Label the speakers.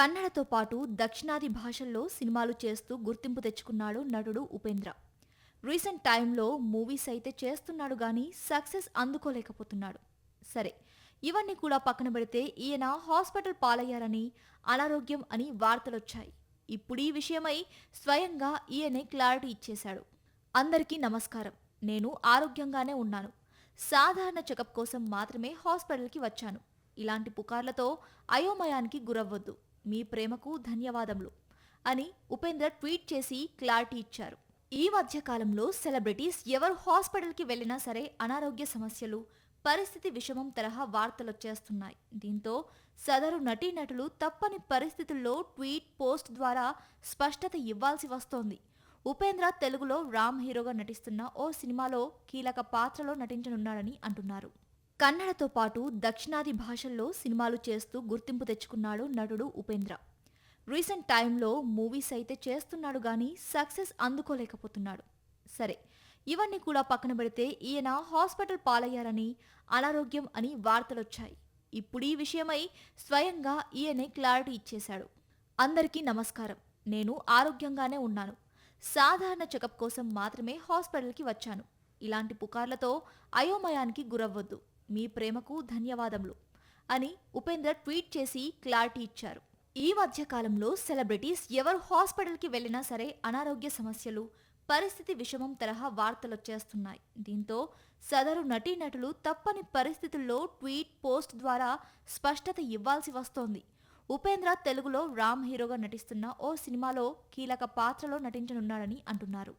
Speaker 1: కన్నడతో పాటు దక్షిణాది భాషల్లో సినిమాలు చేస్తూ గుర్తింపు తెచ్చుకున్నాడు నటుడు ఉపేంద్ర. రీసెంట్ టైంలో మూవీస్ అయితే చేస్తున్నాడు కానీ సక్సెస్ అందుకోలేకపోతున్నాడు. సరే ఇవన్నీ కూడా పక్కన పెడితే ఈయన హాస్పిటల్ పాలయ్యారని అనారోగ్యం అని వార్తలొచ్చాయి. ఇప్పుడు ఈ విషయమై స్వయంగా ఈయనే క్లారిటీ ఇచ్చేశాడు. అందరికీ నమస్కారం. నేను ఆరోగ్యంగానే ఉన్నాను. సాధారణ చెకప్ కోసం మాత్రమే హాస్పిటల్కి వచ్చాను. ఇలాంటి పుకార్లతో అయోమయానికి గురవ్వద్దు. మీ ప్రేమకు ధన్యవాదములు అని ఉపేంద్ర ట్వీట్ చేసి క్లారిటీ ఇచ్చారు. ఈ మధ్యకాలంలో సెలబ్రిటీస్ ఎవరు హాస్పిటల్కి వెళ్ళినా సరే అనారోగ్య సమస్యలు పరిస్థితి విషమం తరహా వార్తలు వచ్చేస్తున్నాయి. దీంతో సదరు నటీనటులు తప్పని పరిస్థితుల్లో ట్వీట్ పోస్ట్ ద్వారా స్పష్టత ఇవ్వాల్సి వస్తోంది. ఉపేంద్ర తెలుగులో రామ్ హీరోగా నటిస్తున్న ఓ సినిమాలో కీలక పాత్రలో నటించనున్నాడని అంటున్నారు. కన్నడతో పాటు దక్షిణాది భాషల్లో సినిమాలు చేస్తూ గుర్తింపు తెచ్చుకున్నాడు నటుడు ఉపేంద్ర. రీసెంట్ టైంలో మూవీస్ అయితే చేస్తున్నాడు కానీ సక్సెస్ అందుకోలేకపోతున్నాడు. సరే ఇవన్నీ కూడా పక్కన పెడితే ఈయన హాస్పిటల్ పాలయ్యారని అనారోగ్యం అని వార్తలొచ్చాయి. ఇప్పుడు ఈ విషయమై స్వయంగా ఈయనే క్లారిటీ ఇచ్చేశాడు. అందరికీ నమస్కారం. నేను ఆరోగ్యంగానే ఉన్నాను. సాధారణ చెకప్ కోసం మాత్రమే హాస్పిటల్కి వచ్చాను. ఇలాంటి పుకార్లతో అయోమయానికి గురవ్వద్దు. మీ ప్రేమకు ధన్యవాదములు అని ఉపేంద్ర ట్వీట్ చేసి క్లారిటీ ఇచ్చారు. ఈ మధ్యకాలంలో సెలబ్రిటీస్ ఎవరు హాస్పిటల్కి వెళ్ళినా సరే అనారోగ్య సమస్యలు పరిస్థితి విషమం తరహా వార్తలొచ్చేస్తున్నాయి దీంతో సదరు నటీనటులు తప్పని పరిస్థితుల్లో ట్వీట్ పోస్ట్ ద్వారా స్పష్టత ఇవ్వాల్సి వస్తోంది. ఉపేంద్ర తెలుగులో రామ్ హీరోగా నటిస్తున్న ఓ సినిమాలో కీలక పాత్రలో నటించనున్నాడని అంటున్నారు.